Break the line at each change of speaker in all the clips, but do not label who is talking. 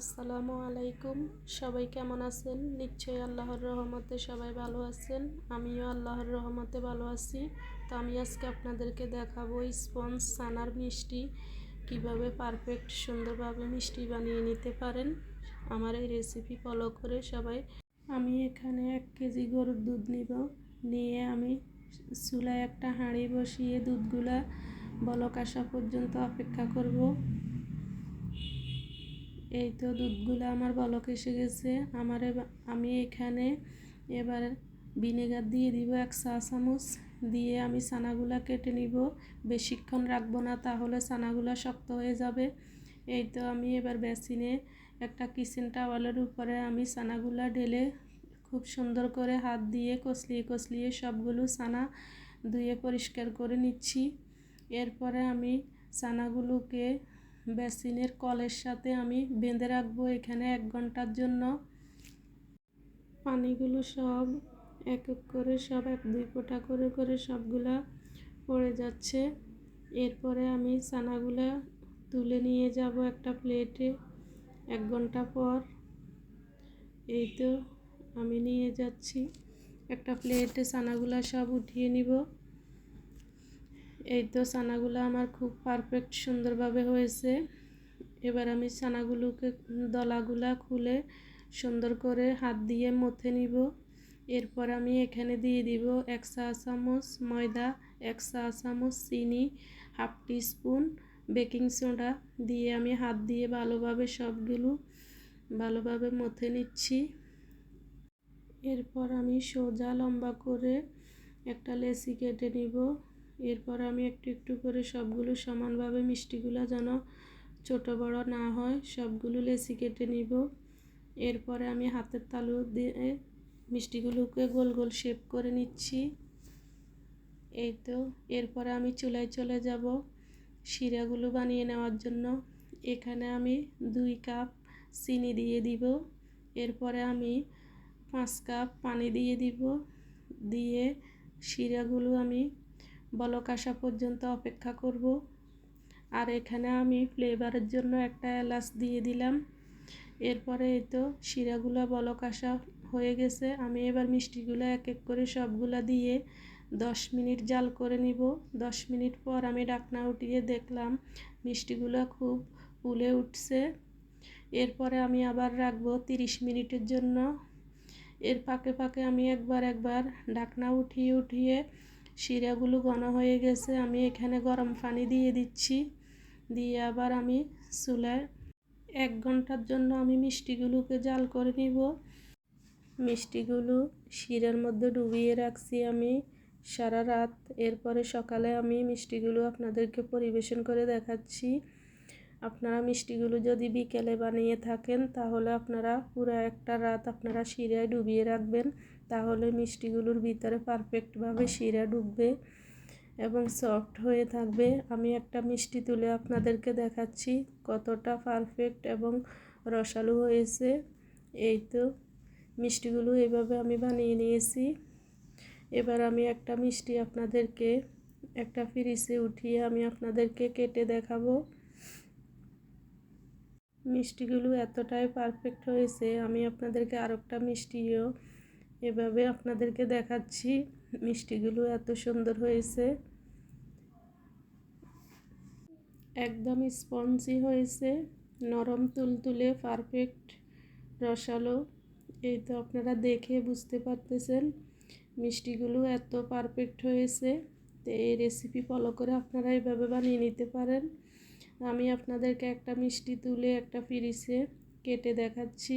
আসসালামু আলাইকুম। সবাই কেমন আছেন? নিশ্চয়ই আল্লাহর রহমতে সবাই ভালো আছেন। আমিও আল্লাহর রহমতে ভালো আছি। তো আমি আজকে আপনাদেরকে দেখাবো স্পঞ্জ, সানার মিষ্টি কীভাবে পারফেক্ট সুন্দরভাবে মিষ্টি বানিয়ে নিতে পারেন। আমার এই রেসিপি ফলো করে সবাই আমি এখানে এক কেজি গরুর দুধ নিব। নিয়ে আমি চুলায় একটা হাঁড়ি বসিয়ে দুধগুলা বলক আসা পর্যন্ত অপেক্ষা করব। এই তো দুধগুলো আমার বলক এসে গেছে। আমার আমি এখানে এবার ভিনেগার দিয়ে দিব এক চা চামচ। দিয়ে আমি ছানাগুলা কেটে নিব। বেশিক্ষণ রাখব না, তাহলে ছানাগুলা শক্ত হয়ে যাবে। এই তো আমি এবার বেসিনে একটা কিচেন টাওয়ালের উপরে আমি ছানাগুলা ঢেলে খুব সুন্দর করে হাত দিয়ে কষলিয়ে কষলিয়ে সবগুলো ছানা ধুয়ে পরিষ্কার করে নিচ্ছি। এরপরে আমি ছানাগুলোকে বেসিনের কলের সাথে আমি বেঁধে রাখব এখানে এক ঘণ্টার জন্য। পানিগুলো সব এক এক করে, সব এক দুই ফোঁটা করে করে সবগুলা পড়ে যাচ্ছে। এরপরে আমি চানাগুলা তুলে নিয়ে যাব একটা প্লেটে এক ঘণ্টা পর। এই তো আমি নিয়ে যাচ্ছি। একটা প্লেটে চানাগুলা সব উঠিয়ে নিব। এই তো ছানাগুলো আমার খুব পারফেক্ট সুন্দরভাবে হয়েছে। এবার আমি ছানাগুলোকে দলাগুলা খুলে সুন্দর করে হাত দিয়ে মথে নিব। এরপর আমি এখানে দিয়ে দিব এক চা চামচ ময়দা, এক চা চামচ চিনি, হাফ স্পুন বেকিং সোডা দিয়ে আমি হাত দিয়ে ভালোভাবে সবগুলো ভালোভাবে মথে নিচ্ছি। এরপর আমি সোজা লম্বা করে একটা লেসি কেটে নিব। এরপর আমি একটু একটু করে সবগুলো সমানভাবে মিষ্টিগুলো যেন ছোট বড় না হয়, সবগুলো লেসি কেটে নিব। এরপরে আমি হাতের তালু দিয়ে মিষ্টিগুলোকে গোল গোল শেপ করে নিচ্ছি। এই তো, এরপরে আমি চুলায় চলে যাব শিরাগুলো বানিয়ে নেওয়ার জন্য। এখানে আমি দুই কাপ চিনি দিয়ে দিব। এরপরে আমি পাঁচ কাপ পানি দিয়ে দিব। দিয়ে শিরাগুলো আমি বলক আসা পর্যন্ত অপেক্ষা করব। আর এখানে আমি ফ্লেভারের জন্য একটা এলাচ দিয়ে দিলাম। এরপরে এই তো শিরাগুলো বলক আসা হয়ে গেছে। আমি এবার মিষ্টিগুলো এক এক করে সবগুলা দিয়ে দশ মিনিট জাল করে নিব। দশ মিনিট পর আমি ডাকনা উঠিয়ে দেখলাম মিষ্টিগুলো খুব ফুলে উঠছে। এরপরে আমি আবার রাখব তিরিশ মিনিটের জন্য। এর ফাঁকে ফাঁকে আমি একবার একবার ডাকনা উঠিয়ে উঠিয়ে শিরাগুলো ঘন হয়ে গেছে, আমি এখানে গরম পানি দিয়ে দিচ্ছি। দিয়ে আবার আমি চুলায় এক ঘণ্টার জন্য আমি মিষ্টিগুলোকে জাল করে নিব। মিষ্টিগুলো শিরার মধ্যে ডুবিয়ে রাখছি আমি সারা রাত। এরপরে সকালে আমি মিষ্টিগুলো আপনাদেরকে পরিবেশন করে দেখাচ্ছি। আপনারা মিষ্টিগুলো যদি বিকেলে বানিয়ে থাকেন, তাহলে আপনারা পুরো একটা রাত আপনারা শিরায় ডুবিয়ে রাখবেন। তাহলে মিষ্টিগুলোর ভিতরে পারফেক্টভাবে শিরা ডুববে এবং সফট হয়ে থাকবে। আমি একটা মিষ্টি তুলে আপনাদেরকে দেখাচ্ছি কতটা পারফেক্ট এবং রসালো হয়েছে। এই তো, মিষ্টিগুলো এভাবে আমি বানিয়ে নিয়েছি। এবার আমি একটা মিষ্টি আপনাদেরকে, একটা ফ্রিজে উঠিয়ে আমি আপনাদেরকে কেটে দেখাবো। মিষ্টিগুলো এতটাই পারফেক্ট হয়েছে, আমি আপনাদেরকে আরেকটা মিষ্টিও এভাবে আপনাদেরকে দেখাচ্ছি। মিষ্টিগুলো এত সুন্দর হয়েছে। একদম স্পঞ্জি হয়েছে। নরম, তুলতুলে, পারফেক্ট, রসালো। এই তো আপনারা দেখে বুঝতে পারতেছেন মিষ্টিগুলো এত পারফেক্ট হয়েছে। তো এই রেসিপি ফলো করে আপনারা এইভাবে বানিয়ে নিতে পারেন। আমি আপনাদেরকে একটা মিষ্টি তুলে একটা ফিরিসে কেটে দেখাচ্ছি।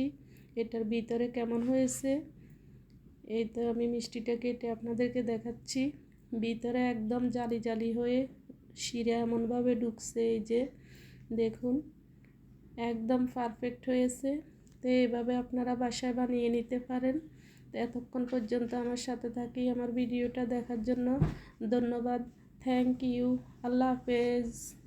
এটার ভিতরে কেমন হয়েছে? এই তো আমি মিষ্টিটা কেটে আপনাদেরকে দেখাচ্ছি। ভিতরে একদম জালি জালি হয়ে শিরা এমনভাবে ঢুকছে এই যে, দেখুন, একদম পারফেক্ট হয়েছে। তো এইভাবে আপনারা বাসায় বানিয়ে নিতে পারেন। তো এতক্ষণ পর্যন্ত আমার সাথে থাকি আমার ভিডিওটা দেখার জন্য। ধন্যবাদ। থ্যাংক ইউ আল্লাহ হাফেজ।